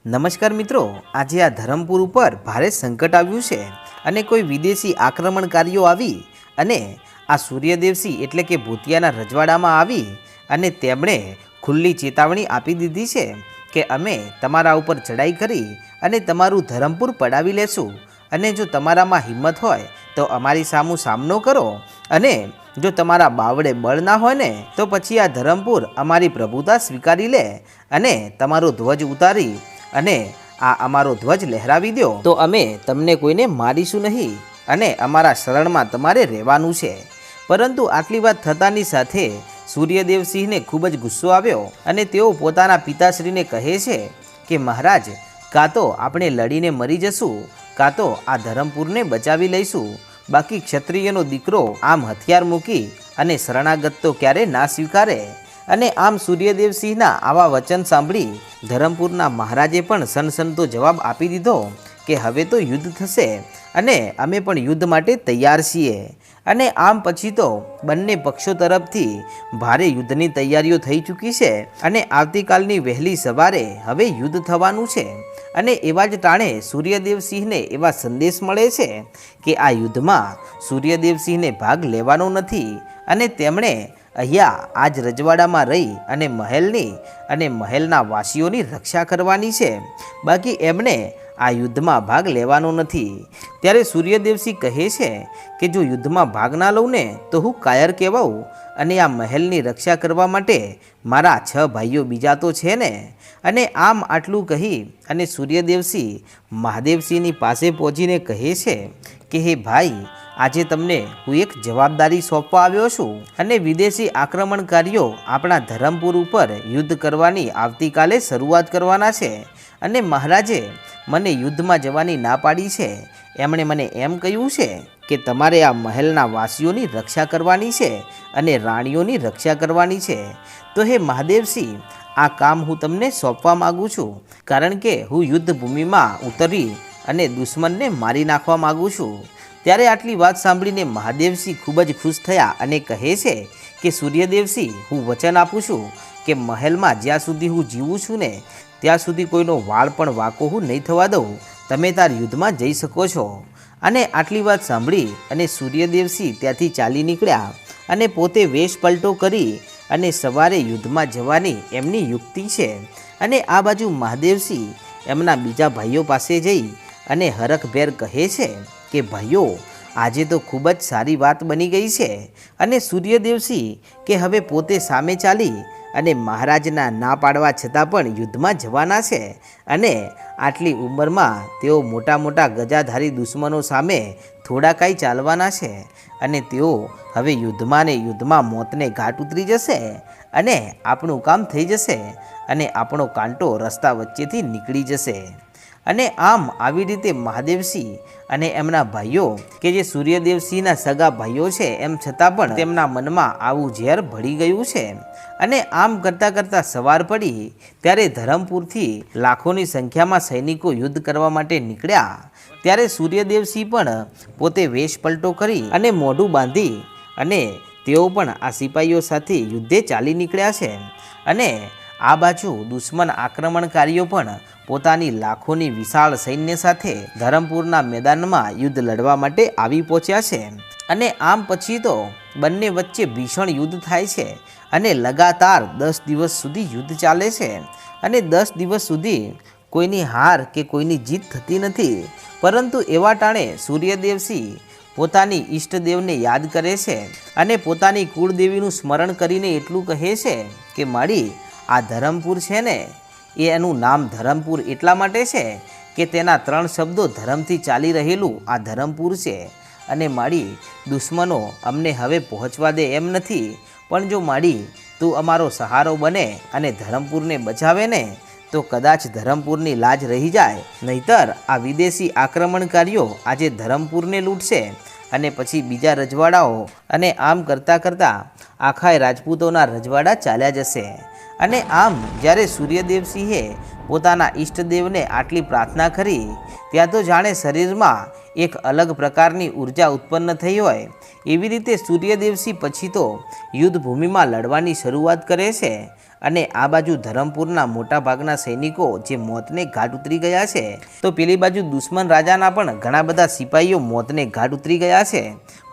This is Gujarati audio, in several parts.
નમસ્કાર મિત્રો, આજે આ ધરમપુર ઉપર ભારે સંકટ આવ્યું છે અને કોઈ વિદેશી આક્રમણકારીઓ આવી અને આ સૂર્યદેવસિંહ એટલે કે ભૂતિયાના રજવાડામાં આવી અને તેમણે ખુલ્લી ચેતવણી આપી દીધી છે કે અમે તમારા ઉપર ચડાઈ કરી અને તમારું ધરમપુર પડાવી લેશું. અને જો તમારામાં હિંમત હોય, તો અમારી સામું સામનો કરો. અને જો તમારા બાવડે બળ ના હોય ને, તો પછી આ ધરમપુર અમારી પ્રભુતા સ્વીકારી લે અને તમારો ધ્વજ ઉતારી અને આ અમારો ધ્વજ લહેરાવી દો. તો અમે તમને કોઈને મારીશું નહીં. અને અમારા શરણમાં તમારે રહેવાનું છે. પરંતુ આટલી વાત થતાની સાથે સૂર્યદેવસિંહને ખૂબ જ ગુસ્સો આવ્યો અને તેઓ પોતાના પિતાશ્રીને કહે છે કે મહારાજ કાં તો આપણે લડીને મરી જશું કાં તો આ ધરમપુરને બચાવી લઈશું. બાકી ક્ષત્રિયનો દીકરો આમ હથિયાર મૂકી અને શરણાગત તો ક્યારે ના સ્વીકારે. અને આમ સૂર્યદેવસિંહના આવા વચન સાંભળી ધરમપુરના મહારાજે પણ સનસનતો જવાબ આપી દીધો કે હવે તો યુદ્ધ થશે અને અમે પણ યુદ્ધ માટે તૈયાર છીએ. અને આમ પછી તો બંને પક્ષો તરફથી ભારે યુદ્ધની તૈયારીઓ થઈ ચૂકી છે અને આવતીકાલની વહેલી સવારે હવે યુદ્ધ થવાનું છે. અને એવા જ ટાણે સૂર્યદેવસિંહને એવા સંદેશ મળે છે કે આ યુદ્ધમાં સૂર્યદેવસિંહને ભાગ લેવાનો નથી અને તેમણે અહીંયા આજ રજવાડામાં રહી અને મહેલની અને મહેલના વાસીઓની રક્ષા કરવાની છે. બાકી એમણે આ યુદ્ધમાં ભાગ લેવાનો નથી. ત્યારે સૂર્યદેવસિંહ કહે છે કે, જો યુદ્ધમાં ભાગ ના લઉં ને, તો હું કાયર કહેવાઉં અને આ મહેલની રક્ષા કરવા માટે મારા છ ભાઈઓ બીજા તો છે ને. અને આમ આટલું કહી અને સૂર્યદેવસિંહ મહાદેવસિંહની પાસે પહોંચીને કહે છે કે, હે ભાઈ આજે તમને હું એક જવાબદારી સોંપવા આવ્યો છું અને વિદેશી આક્રમણકારીઓ આપણા ધરમપુર ઉપર યુદ્ધ કરવાની આવતીકાલે શરૂઆત કરવાના છે અને મહારાજે મને યુદ્ધમાં જવાની ના પાડી છે. એમણે મને એમ કહ્યું છે કે તમારે આ મહેલના વાસીઓની રક્ષા કરવાની છે અને રાણીઓની રક્ષા કરવાની છે. તો હે મહાદેવસિંહ, આ કામ હું તમને સોંપવા માગું છું, કારણ કે હું યુદ્ધ ભૂમિમાં ઉતરી અને દુશ્મનને મારી નાખવા માગું છું. ત્યારે આટલી વાત સાંભળીને મહાદેવસિંહ ખૂબ જ ખુશ થયા અને કહે છે કે, સૂર્યદેવસિંહ, હું વચન આપું છું કે મહેલમાં જ્યાં સુધી હું જીવું છું ને, ત્યાં સુધી કોઈનો વાળ પણ વાકો હું નહીં થવા દઉં. તમે તાર યુદ્ધમાં જઈ શકો છો. અને આટલી વાત સાંભળી અને સૂર્યદેવસિંહ ત્યાંથી ચાલી નીકળ્યા અને પોતે વેશ પલટો કરી અને સવારે યુદ્ધમાં જવાની એમની યુક્તિ છે. અને આ બાજુ મહાદેવસિંહ એમના બીજા ભાઈઓ પાસે જઈ અને હરખભેર કહે છે કે ભાઈઓ આજે તો ખૂબ જ સારી વાત બની ગઈ છે. અને સૂર્યદેવસિંહ કે હવે પોતે સામે ચાલી અને મહારાજના ના પાડવા છતાં પણ યુદ્ધમાં જવાના છે. અને આટલી ઉંમરમાં તેઓ મોટા મોટા ગજાધારી દુશ્મનો સામે થોડા કાંઈ ચાલવાના છે. અને તેઓ હવે યુદ્ધમાં ને યુદ્ધમાં મોતને ઘાટ ઉતરી જશે અને આપણું કામ થઈ જશે અને આપણો કાંટો રસ્તા વચ્ચેથી નીકળી જશે. અને આમ આવી રીતે મહાદેવસિંહ અને એમના ભાઈઓ કે જે સૂર્યદેવસિંહના સગા ભાઈઓ છે, એમ છતાં પણ તેમના મનમાં આવું ઝેર ભળી ગયું છે. અને આમ કરતાં કરતાં સવાર પડી, ત્યારે ધરમપુરથી લાખોની સંખ્યામાં સૈનિકો યુદ્ધ કરવા માટે નીકળ્યા. ત્યારે સૂર્યદેવસિંહ પણ પોતે વેશ પલટો કરી અને મોઢું બાંધી અને તેઓ પણ આ સિપાહીઓ સાથે યુદ્ધે ચાલી નીકળ્યા છે. અને આ બાજુ દુશ્મન આક્રમણકારીઓ પણ પોતાની લાખોની વિશાળ સૈન્ય સાથે ધરમપુરના મેદાનમાં યુદ્ધ લડવા માટે આવી પહોંચ્યા છે. અને આમ પછી તો બંને વચ્ચે ભીષણ યુદ્ધ થાય છે અને લગાતાર દસ દિવસ સુધી યુદ્ધ ચાલે છે. અને દસ દિવસ સુધી કોઈની હાર કે કોઈની જીત થતી નથી. પરંતુ એવા ટાણે સૂર્યદેવસિંહ પોતાની ઈષ્ટદેવને યાદ કરે છે અને પોતાની કુળદેવીનું સ્મરણ કરીને એટલું કહે છે કે મારી આ ધરમપુર છે ને, એ એનું નામ ધરમપુર એટલા માટે છે કે તેના ત્રણ શબ્દો ધરમથી ચાલી રહેલું આ ધરમપુર છે. અને માડી, દુશ્મનો અમને હવે પહોંચવા દે એમ નથી, પણ જો માડી, તું અમારો સહારો બને અને ધરમપુરને બચાવે ને, તો કદાચ ધરમપુરની લાજ રહી જાય. નહીતર આ વિદેશી આક્રમણકારીઓ આજે ધરમપુરને લૂંટશે અને પછી બીજા રજવાડાઓ અને આમ કરતાં કરતાં આખાય રાજપૂતોના રજવાડા ચાલ્યા જશે. અને આમ જ્યારે સૂર્યદેવસિંહે પોતાના ઈષ્ટદેવને આટલી પ્રાર્થના કરી, ત્યાં તો જાણે શરીરમાં એક અલગ પ્રકારની ઊર્જા ઉત્પન્ન થઈ હોય. એવી રીતે સૂર્યદેવસિંહ પછી તો યુદ્ધ ભૂમિમાં લડવાની શરૂઆત કરે છે. અને આ બાજુ ધરમપુરના મોટાભાગના સૈનિકો જે મોતને ઘાટ ઉતરી ગયા છે, તો પેલી બાજુ દુશ્મન રાજાના પણ ઘણા બધા સિપાહીઓ મોતને ઘાટ ઉતરી ગયા છે.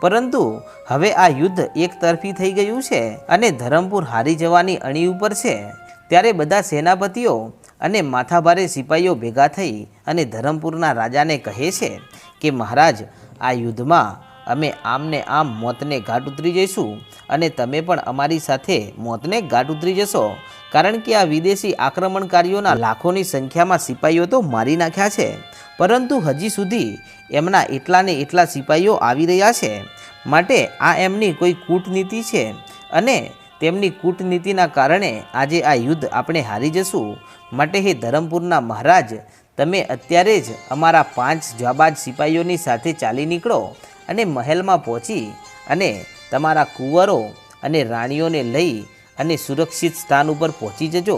પરંતુ હવે આ યુદ્ધ એક તરફી થઈ ગયું છે અને ધરમપુર હારી જવાની અણી ઉપર છે. ત્યારે બધા સેનાપતિઓ અને માથાભારે સિપાહીઓ ભેગા થઈ અને ધરમપુરના રાજાને કહે છે કે, મહારાજ, આ યુદ્ધમાં અમે આમને આમ મોતને ઘાટ ઉતરી જઈશું અને તમે પણ અમારી સાથે મોતને ઘાટ ઉતરી જશો. કારણ કે આ વિદેશી આક્રમણકારીઓના લાખોની સંખ્યામાં સિપાહીઓ તો મારી નાખ્યા છે. પરંતુ હજી સુધી એમના એટલા ને એટલા સિપાહીઓ આવી રહ્યા છે. માટે આ એમની કોઈ કૂટનીતિ છે અને તેમની કૂટનીતિના કારણે આજે આ યુદ્ધ આપણે હારી જશું. માટે હે ધરમપુરના મહારાજ, તમે અત્યારે જ અમારા પાંચ જાબાજ સિપાહીઓની સાથે ચાલી નીકળો. અને મહેલમાં પહોંચી અને તમારા કુંવરો અને રાણીઓને લઈ અને સુરક્ષિત સ્થાન ઉપર પહોંચી જજો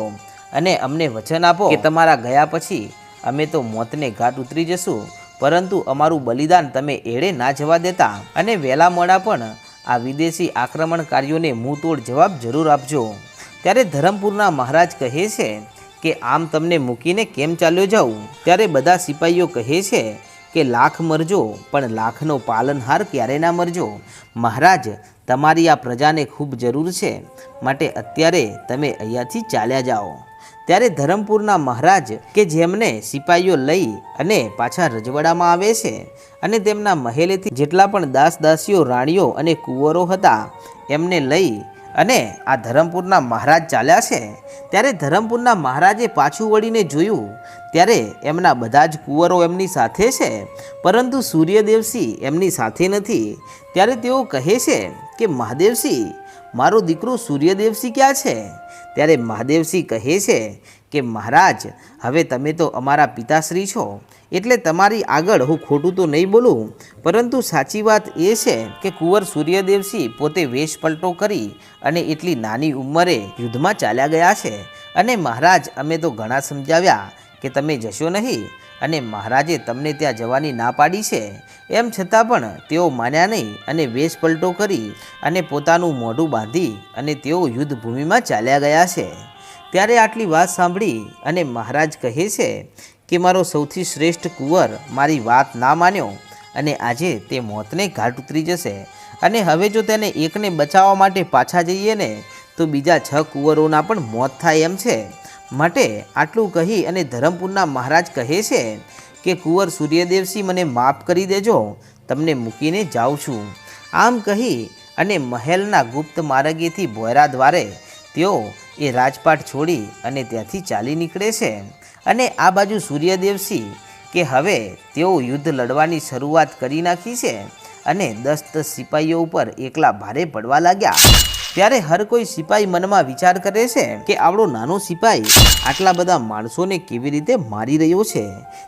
અને અમને વચન આપો કે તમારા ગયા પછી અમે તો મોતને ઘાટ ઉતરી જશું, પરંતુ અમારું બલિદાન તમે એળે ના જવા દેતા. અને વહેલા મોડા પણ આ વિદેશી આક્રમણકારીઓને મુંહતોડ જવાબ જરૂર આપજો. ત્યારે ધરમપુરના મહારાજ કહે છે કે આમ તમને મૂકીને કેમ ચાલ્યો જાઉં? ત્યારે બધા સિપાહીઓ કહે છે કે લાખ મરજો, પણ લાખનો પાલનહાર ક્યારે ના મરજો? મહારાજ, તમારી આ પ્રજાને ખૂબ જરૂર છે. માટે અત્યારે તમે અહીંયાથી ચાલ્યા જાઓ. ત્યારે ધરમપુરના મહારાજ કે જેમને સિપાહીઓ લઈ અને પાછા રજવાડામાં આવે છે અને તેમના મહેલેથી જેટલા પણ દાસ દાસીઓ રાણીઓ અને કુંવરો હતા, એમને લઈ અને આ ધરમપુરના મહારાજ ચાલ્યા છે, ત્યારે ધરમપુરના મહારાજે પાછું વળીને જોયું, ત્યારે એમના બધા જ કુંવરો એમની સાથે છે, પરંતુ સૂર્યદેવસિંહ એમની સાથે નથી. ત્યારે તેઓ કહે છે કે, મહાદેવસિંહ, મારો દીકરો સૂર્યદેવસિંહ ક્યાં છે? ત્યારે મહાદેવસિંહ કહે છે કે મહારાજ, હવે તમે તો અમારા પિતાશ્રી છો, એટલે તમારી આગળ હું ખોટું તો નહીં બોલું, પરંતુ સાચી વાત એ છે કે કુંવર સૂર્યદેવસિંહ પોતે વેશ પલટો કરી અને એટલી નાની ઉંમરે યુદ્ધમાં ચાલ્યા ગયા છે. અને મહારાજ, અમે તો ઘણા સમજાવ્યા કે તમે જશો નહીં અને મહારાજે તમને ત્યાં જવાની ના પાડી છે. એમ છતાં પણ તેઓ માન્યા નહીં અને વેશ પલટો કરી અને પોતાનું મોઢું બાંધી અને તેઓ યુદ્ધ ભૂમિમાં ચાલ્યા ગયા છે. ત્યારે આટલી વાત સાંભળી અને મહારાજ કહે છે કે મારો સૌથી શ્રેષ્ઠ કુંવર મારી વાત ના માન્યો અને આજે તે મોતને ઘાટ ઉતરી જશે. અને હવે જો તેને એકને બચાવવા માટે પાછા જઈએ ને, તો બીજા છ કુંવરોના પણ મોત થાય એમ છે. માટે આટલું કહી અને ધરમપુરના મહારાજ કહે છે કે, કુંવર સૂર્યદેવસિંહ મને માફ કરી દેજો, તમને મૂકીને જાઉં છું. આમ કહી અને મહેલના ગુપ્ત માર્ગેથી ભોયરા દ્વારે તેઓ એ રાજપાટ છોડી અને ત્યાંથી ચાલી નીકળે છે. અને આ બાજુ સૂર્યદેવસિંહ કે હવે તેઓ યુદ્ધ લડવાની શરૂઆત કરી નાખી છે અને દસ દસ સિપાહીઓ ઉપર એકલા ભારે પડવા લાગ્યા. ત્યારે હર કોઈ સિપાહી મનમાં વિચાર કરે છે કે આવડો નાનો સિપાહી આટલા બધા માણસોને કેવી રીતે મારી રહ્યો છે.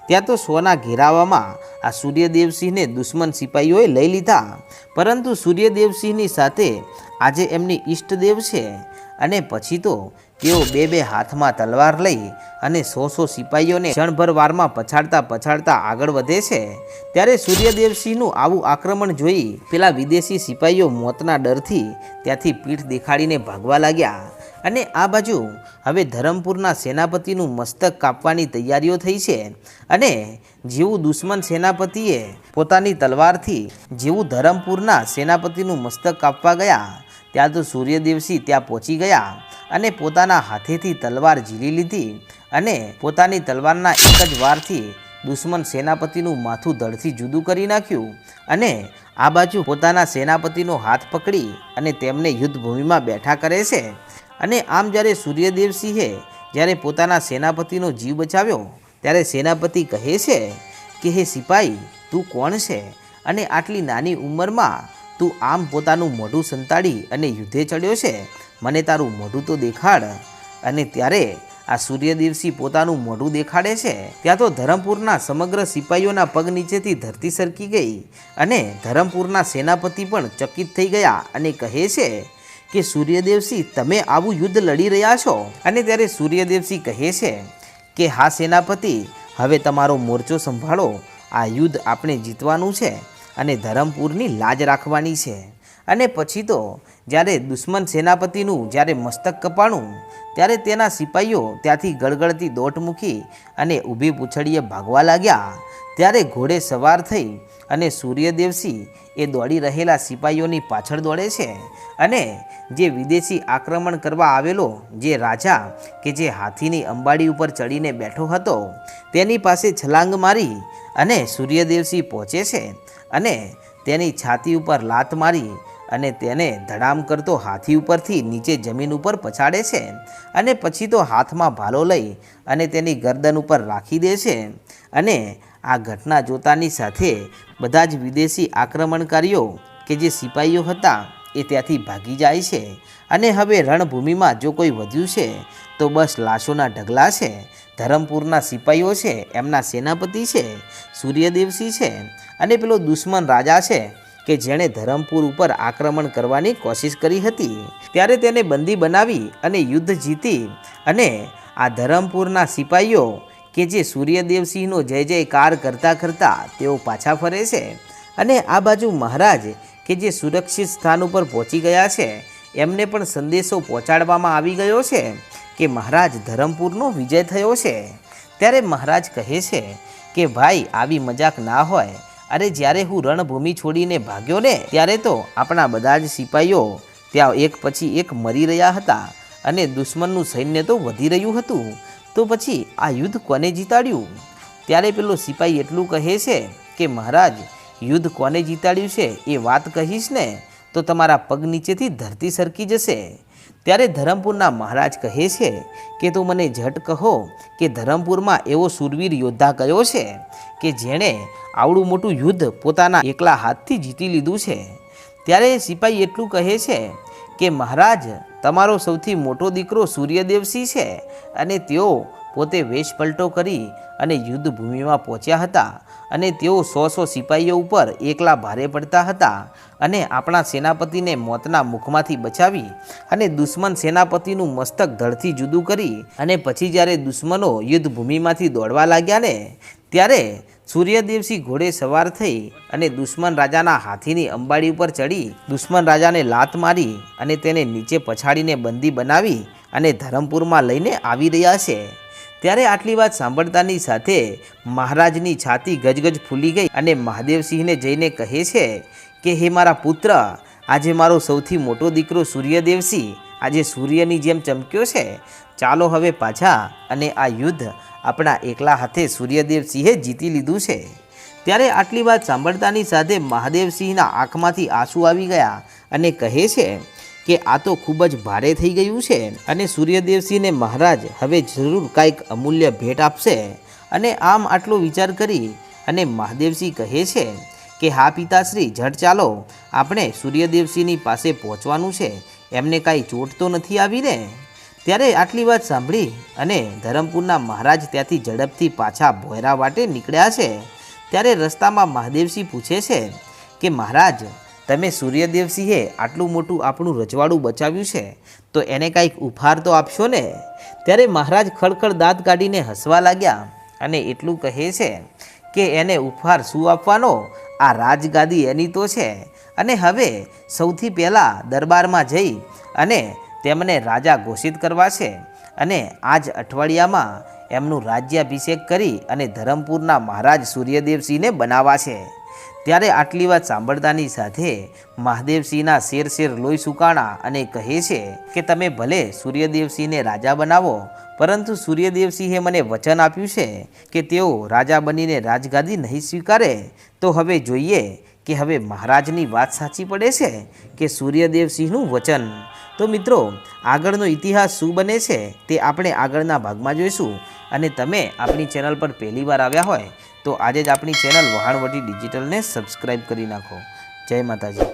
ત્યાં તો સોના ઘેરાવામાં આ સૂર્યદેવસિંહને દુશ્મન સિપાહીઓએ લઈ લીધા. પરંતુ સૂર્યદેવસિંહની સાથે આજે એમની ઈષ્ટદેવ છે. અને પછી તો તેઓ બે બે હાથમાં તલવાર લઈ અને સો સો સિપાહીઓને ક્ષણભર વારમાં પછાડતા પછાડતા આગળ વધે છે. ત્યારે સૂર્યદેવસિંહનું આવું આક્રમણ જોઈ પેલા વિદેશી સિપાહીઓ મોતના ડરથી ત્યાંથી પીઠ દેખાડીને ભાગવા લાગ્યા. અને આ બાજુ હવે ધરમપુરના સેનાપતિનું મસ્તક કાપવાની તૈયારીઓ થઈ છે અને જેવું દુશ્મન સેનાપતિએ પોતાની તલવારથી જેવું ધરમપુરના સેનાપતિનું મસ્તક કાપવા ગયા ત્યાં તો સૂર્યદેવસિંહ ત્યાં પહોંચી ગયા અને પોતાના હાથેથી તલવાર ઝીલી લીધી અને પોતાની તલવારના એક જ વારથી દુશ્મન સેનાપતિનું માથું ધડથી જુદું કરી નાખ્યું અને આ બાજુ પોતાના સેનાપતિનો હાથ પકડી અને તેમને યુદ્ધભૂમિમાં બેઠા કરે છે. અને આમ જ્યારે સૂર્યદેવસિંહે જ્યારે પોતાના સેનાપતિનો જીવ બચાવ્યો, ત્યારે સેનાપતિ કહે છે કે, હે સિપાઈ, તું કોણ છે? અને આટલી નાની ઉંમરમાં તું આમ પોતાનું મોઢું સંતાડી અને યુદ્ધે ચડ્યો છે? મને તારું મોઢું તો દેખાડ. અને ત્યારે આ સૂર્યદેવસિંહ પોતાનું મોઢું દેખાડે છે? ત્યાં તો ધરમપુરના સમગ્ર સિપાહીઓના પગ નીચેથી ધરતી સરકી ગઈ અને ધરમપુરના સેનાપતિ પણ ચકિત થઈ ગયા અને કહે છે કે સૂર્યદેવસિંહ તમે આવું યુદ્ધ લડી રહ્યા છો? અને ત્યારે સૂર્યદેવસિંહ કહે છે કે, હા, સેનાપતિ, હવે તમારો મોરચો સંભાળો. આ યુદ્ધ આપણે જીતવાનું છે. અને ધરમપુરની લાજ રાખવાની છે. અને પછી તો જ્યારે દુશ્મન સેનાપતિનું જ્યારે મસ્તક કપાણું, ત્યારે તેના સિપાહીઓ ત્યાંથી ગળગળતી દોટ મૂકી અને ઊભી પૂંછડીએ ભાગવા લાગ્યા. ત્યારે ઘોડે સવાર થઈ અને સૂર્યદેવસિંહ એ દોડી રહેલા સિપાહીઓની પાછળ દોડે છે અને જે વિદેશી આક્રમણ કરવા આવેલો, જે રાજા કે જે હાથીની અંબાડી ઉપર ચડીને બેઠો હતો, તેની પાસે છલાંગ મારી અને સૂર્યદેવસિંહ પહોંચે છે અને તેની છાતી ઉપર લાત મારી અને તેને ધડામ કરતો હાથી ઉપરથી નીચે જમીન ઉપર પછાડે છે અને પછી તો હાથમાં ભાલો લઈ અને તેની ગરદન ઉપર રાખી દે છે અને આ ઘટના જોતાની સાથે બધા જ વિદેશી આક્રમણકારીઓ કે જે સિપાહીઓ હતા એ ત્યાંથી ભાગી જાય છે અને હવે રણભૂમિમાં જો કોઈ વધ્યું છે તો બસ લાશોના ઢગલા છે ધરમપુરના સિપાહીઓ છે, એમના સેનાપતિ છે, સૂર્યદેવસિંહ છે અને પેલો દુશ્મન રાજા છે કે જેણે ધરમપુર ઉપર આક્રમણ કરવાની કોશિશ કરી હતી. ત્યારે તેને બંદી બનાવી અને યુદ્ધ જીતી અને આ ધરમપુરના સિપાહીઓ કે જે સૂર્યદેવસિંહનો જય જયકાર કરતા કરતા તેઓ પાછા ફરે છે અને આ બાજુ મહારાજ કે જે સુરક્ષિત સ્થાન ઉપર પહોંચી ગયા છે, એમને પણ સંદેશો પહોંચાડવામાં આવી ગયો છે. કે મહારાજ ધરમપુરનો વિજય થયો છે? ત્યારે મહારાજ કહે છે કે, ભાઈ, આવી મજાક ના હોય. અરે, જ્યારે હું રણભૂમિ છોડીને ભાગ્યો ને, ત્યારે તો આપણા બધા જ સિપાહીઓ ત્યાં એક પછી એક મરી રહ્યા હતા અને દુશ્મનનું સૈન્ય તો વધી રહ્યું હતું. તો પછી આ યુદ્ધ કોને જીતાડ્યું? ત્યારે પેલો સિપાહી એટલું કહે છે કે, મહારાજ, યુદ્ધ કોને જીતાડ્યું છે એ વાત કહીશ ને, તો તમારા પગ નીચેથી ધરતી સરકી જશે. ત્યારે ધરમપુરના મહારાજ કહે છે કે તું મને ઝટ કહો કે ધરમપુરમાં એવો સુરવીર યોદ્ધા કયો છે કે જેણે આવડું મોટું યુદ્ધ પોતાના એકલા હાથથી જીતી લીધું છે. ત્યારે સિપાહી એટલું કહે છે કે મહારાજ, તમારો સૌથી મોટો દીકરો સૂર્યદેવસિંહ છે અને તેઓ પોતે વેશ પલટો કરી અને યુદ્ધ ભૂમિમાં પહોંચ્યા હતા અને તેઓ સો સો સિપાહીઓ ઉપર એકલા ભારે પડતા હતા અને આપણા સેનાપતિને મોતના મુખમાંથી બચાવી અને દુશ્મન સેનાપતિનું મસ્તક ધડથી જુદું કરી અને પછી જ્યારે દુશ્મનો યુદ્ધ ભૂમિમાંથી દોડવા લાગ્યા ને, ત્યારે સૂર્યદેવસિંહ ઘોડે સવાર થઈ અને દુશ્મન રાજાના હાથીની અંબાડી ઉપર ચડી, દુશ્મન રાજાને લાત મારી અને તેને નીચે પછાડીને બંદી બનાવી અને ધરમપુરમાં લઈને આવી રહ્યા છે. ત્યારે આટલી વાત સાંભળતાની સાથે મહારાજની છાતી ગજગજ ફૂલી ગઈ અને મહાદેવસિંહને જઈને કહે છે કે, હે મારા પુત્ર, આજે મારો સૌથી મોટો દીકરો સૂર્યદેવસિંહ. આજે સૂર્યની જેમ ચમક્યો છે. ચાલો હવે પાછા અને આ યુદ્ધ આપણા એકલા હાથે સૂર્યદેવસિંહે જીતી લીધું છે. ત્યારે આટલી વાત સાંભળતાની સાથે મહાદેવસિંહના આંખમાંથી આંસુ આવી ગયા અને કહે છે કે આ તો ખૂબ જ ભારે થઈ ગયું છે અને સૂર્યદેવસિંહને મહારાજ હવે જરૂર કાંઈક અમૂલ્ય ભેટ આપશે. અને આમ આટલો વિચાર કરી અને મહાદેવસિંહ કહે છે કે, હા પિતાશ્રી ઝટ ચાલો, આપણે સૂર્યદેવસિંહની પાસે પહોંચવાનું છે. એમને કાંઈ ચોટ તો નથી આવી ને ત્યારે આટલી વાત સાંભળી અને ધરમપુરના મહારાજ ત્યાંથી ઝડપથી પાછા ભોયરા વાટે નીકળ્યા છે. ત્યારે રસ્તામાં મહાદેવસિંહ પૂછે છે કે, મહારાજ તમે સૂર્યદેવસિંહે આટલું મોટું આપણું રજવાડું બચાવ્યું છે? તો એને કાંઈક ઉપહાર તો આપશો ને? ત્યારે મહારાજ ખડખડ દાંત કાઢીને હસવા લાગ્યા અને એટલું કહે છે કે એને ઉપહાર શું આપવાનો? આ રાજગાદી એની તો છે. અને હવે સૌથી પહેલાં દરબારમાં જઈ અને તેમને રાજા ઘોષિત કરવા છે અને આ જ અઠવાડિયામાં એમનું રાજ્યાભિષેક કરી અને ધરમપુરના મહારાજ સૂર્યદેવસિંહને બનાવવા છે. ત્યારે આટલી વાત સાંભળતાની સાથે મહાદેવસિંહના શેર શેર લોહી સુકાણા અને કહે છે કે તમે ભલે સૂર્યદેવસિંહને રાજા બનાવો, પરંતુ સૂર્યદેવસિંહે મને વચન આપ્યું છે કે તેઓ રાજા બનીને રાજગાદી નહીં સ્વીકારે, તો હવે જોઈએ કે હવે મહારાજની વાત સાચી પડે છે કે સૂર્યદેવસિંહનું વચન. તો મિત્રો, આગળનો ઇતિહાસ શું બને છે તે આપણે આગળના ભાગમાં જોઈશું. અને તમે આપણી ચેનલ પર પહેલીવાર આવ્યા હોય તો આજે જ આપણી ચેનલ વહાણવટી ડિજિટલને સબસ્ક્રાઈબ કરી નાખો. જય માતાજી.